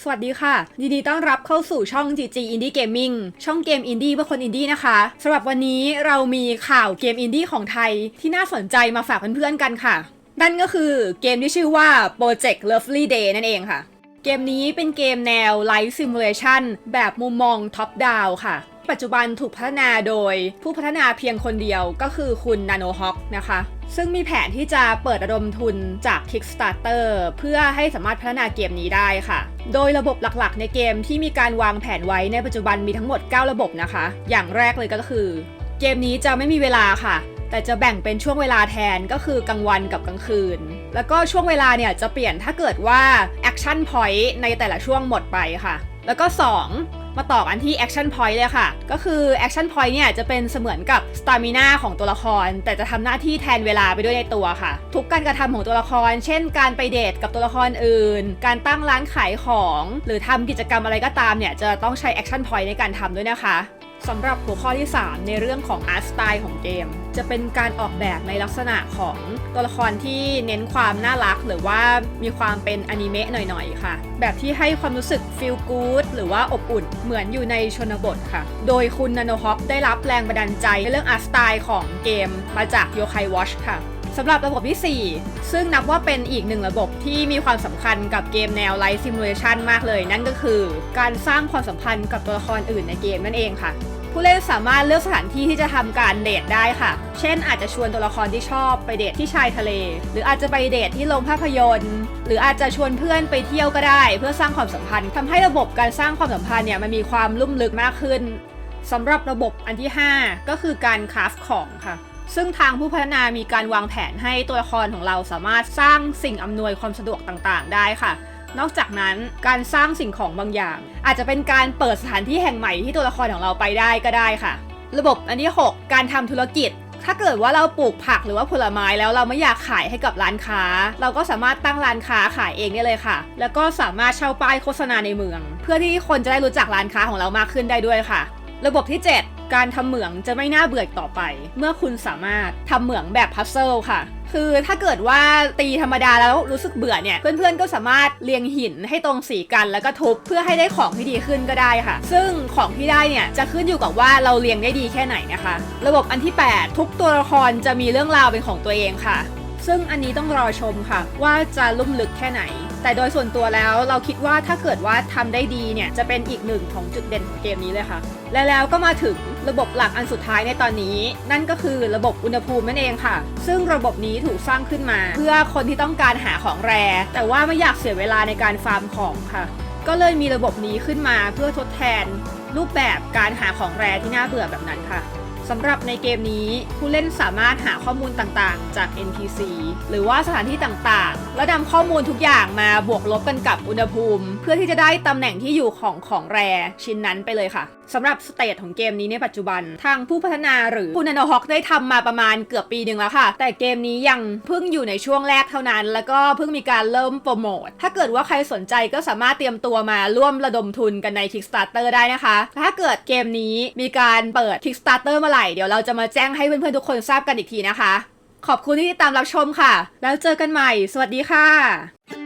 สวัสดีค่ะ ยินดีต้อนรับเข้าสู่ช่อง GG Indie Gaming ช่องเกมอินดี้เพื่อคนอินดี้นะคะสำหรับวันนี้เรามีข่าวเกมอินดี้ของไทยที่น่าสนใจมาฝากเพื่อนๆกันค่ะ นั่นก็คือเกมที่ชื่อว่า Project Lovely Day นั่นเองค่ะ เกมนี้เป็นเกมแนว Life Simulation แบบมุมมองท็อปดาวค่ะ ปัจจุบันถูกพัฒนาโดยผู้พัฒนาเพียงคนเดียวก็คือคุณ Nano Hawk นะคะ ซึ่งมีแผนที่จะเปิดระดมทุนจาก Kickstarter เพื่อให้สามารถพัฒนาเกมนี้ได้ค่ะ โดยระบบหลักๆ ในเกมที่มีการวางแผนไว้ในปัจจุบันมีทั้งหมด 9 ระบบนะคะ อย่างแรกเลยก็คือ เกมนี้จะไม่มีเวลาค่ะแต่จะแบ่งเป็นช่วงเวลาแทนก็คือกลางวันกับกลางคืน แล้วก็ช่วงเวลาเนี่ยจะเปลี่ยนถ้าเกิดว่า Action Point ในแต่ละช่วงหมดไปค่ะ แล้วก็ 2 มาต่อกันที่แอคชั่นพอยต์เลยค่ะ ก็คือแอคชั่นพอยต์เนี่ยจะเป็นเสมือนกับสตามิน่าของตัวละคร แต่จะทำหน้าที่แทนเวลาไปด้วยในตัวค่ะ ทุกการกระทำของตัวละคร เช่น การไปเดทกับตัวละครอื่น การตั้งร้านขายของ หรือทำกิจกรรมอะไรก็ตามเนี่ยจะต้องใช้แอคชั่นพอยต์ในการทำด้วยนะคะ สำหรับหัวข้อที่ 3 ในเรื่องของอาร์ตสไตล์ของเกม จะเป็นการออกแบบในลักษณะของตัวละครที่เน้นความน่ารัก หรือว่ามีความเป็นอนิเมะหน่อยๆ ค่ะ แบบที่ให้ความรู้สึก feel good หรือว่าอบอุ่นเหมือนอยู่ในชนบทค่ะ โดยคุณนาโนฮอปได้รับแรงบันดาลใจในเรื่องอาร์ตสไตล์ของเกมมาจากโยคายวอชค่ะ สำหรับระบบที่ 4 ซึ่งนับว่าเป็นอีกหนึ่งระบบที่มีความสำคัญกับเกมแนว Life Simulation มากเลย นั่นก็คือการสร้างความสัมพันธ์กับตัวละครอื่นในเกมนั่นเองค่ะ ผู้เล่นสามารถเลือกสถานที่ที่จะทำการเดทได้ค่ะ เช่น อาจจะชวนตัวละครที่ชอบไปเดทที่ชายทะเล หรืออาจจะไปเดทที่โรงภาพยนตร์ หรืออาจจะชวนเพื่อนไปเที่ยวก็ได้ เพื่อสร้างความสัมพันธ์ทำให้ระบบการสร้างความสัมพันธ์เนี่ยมันมีความลุ่มลึกมากขึ้นสำหรับระบบอันที่ 5 ก็คือการคราฟของค่ะ ซึ่งทางผู้พัฒนามีการวางแผนให้ตัวละครของเราสามารถสร้างสิ่งอำนวยความสะดวกต่างๆ ได้ค่ะ นอกจากนั้นการสร้างสิ่งของบางอย่าง อาจจะเป็นการเปิดสถานที่แห่งใหม่ที่ตัวละครของเราไปได้ก็ได้ค่ะ ระบบอันที่ 6 การทำธุรกิจถ้าเกิดว่าเราปลูกผักหรือว่าผลไม้แล้วเราไม่อยากขายให้กับร้านค้า เราก็สามารถตั้งร้านค้าขายเองได้เลยค่ะ แล้วก็สามารถเช่าป้ายโฆษณาในเมือง เพื่อที่คนจะได้รู้จักร้านค้าของเรามากขึ้นได้ด้วยค่ะ ระบบที่ 7 การทำเหมืองจะไม่น่าเบื่ออีกต่อไป เมื่อคุณสามารถทำเหมืองแบบพัซเซิลค่ะคือถ้าเกิดว่าตีธรรมดาแล้วรู้สึกเบื่อเนี่ย เพื่อนๆก็สามารถเรียงหินให้ตรงสีกันแล้วก็ทุบเพื่อให้ได้ของที่ดีขึ้นก็ได้ค่ะ ซึ่งของที่ได้เนี่ยจะขึ้นอยู่กับว่าเราเรียงได้ดีแค่ไหนนะคะ ระบบอันที่ 8 ทุกตัวละครจะมีเรื่องราวเป็นของตัวเองค่ะ ซึ่งอันนี้ต้องรอชมค่ะ ว่าจะลุ่มลึกแค่ไหน แต่โดยส่วนตัวแล้วเราคิดว่าถ้าเกิดว่าทำได้ดีเนี่ยจะเป็นอีกหนึ่งของจุดเด่นของเกมนี้เลยค่ะ และแล้วก็มาถึงระบบหลักอันสุดท้ายในตอนนี้ นั่นก็คือระบบอุณหภูมินั่นเองค่ะ ซึ่งระบบนี้ถูกสร้างขึ้นมา เพื่อคนที่ต้องการหาของแร่แต่ว่าไม่อยากเสียเวลาในการฟาร์มของค่ะ ก็เลยมีระบบนี้ขึ้นมาเพื่อทดแทนรูปแบบการหาของแร่ที่น่าเบื่อแบบนั้นค่ะ สำหรับในเกมนี้ผู้เล่นสามารถหาข้อมูลต่างๆ จาก NPC หรือว่าสถานที่ต่างๆ แล้วนำข้อมูลทุกอย่างมาบวกลบกันกับอุณหภูมิเพื่อที่จะได้ตำแหน่งที่อยู่ของของแรชิ้นนั้นไปเลยค่ะสำหรับสเตจของเกมนี้ในปัจจุบัน ทางผู้พัฒนาหรือคุณนันฮอกได้ทำมาประมาณเกือบปีหนึ่งแล้วค่ะ แต่เกมนี้ยังเพิ่งอยู่ในช่วงแรกเท่านั้น แล้วก็เพิ่งมีการเริ่มโปรโมท ถ้าเกิดว่าใครสนใจก็สามารถเตรียมตัวมาร่วมระดมทุนกันใน Kickstarter ได้นะคะ ถ้าเกิดเกมนี้มีการเปิด Kickstarter เมื่อไหร่เดี๋ยวเราจะมาแจ้งให้เพื่อนๆทุกคนทราบกันอีกทีนะคะ ขอบคุณที่ติดตามรับชมค่ะ แล้วเจอกันใหม่ สวัสดีค่ะ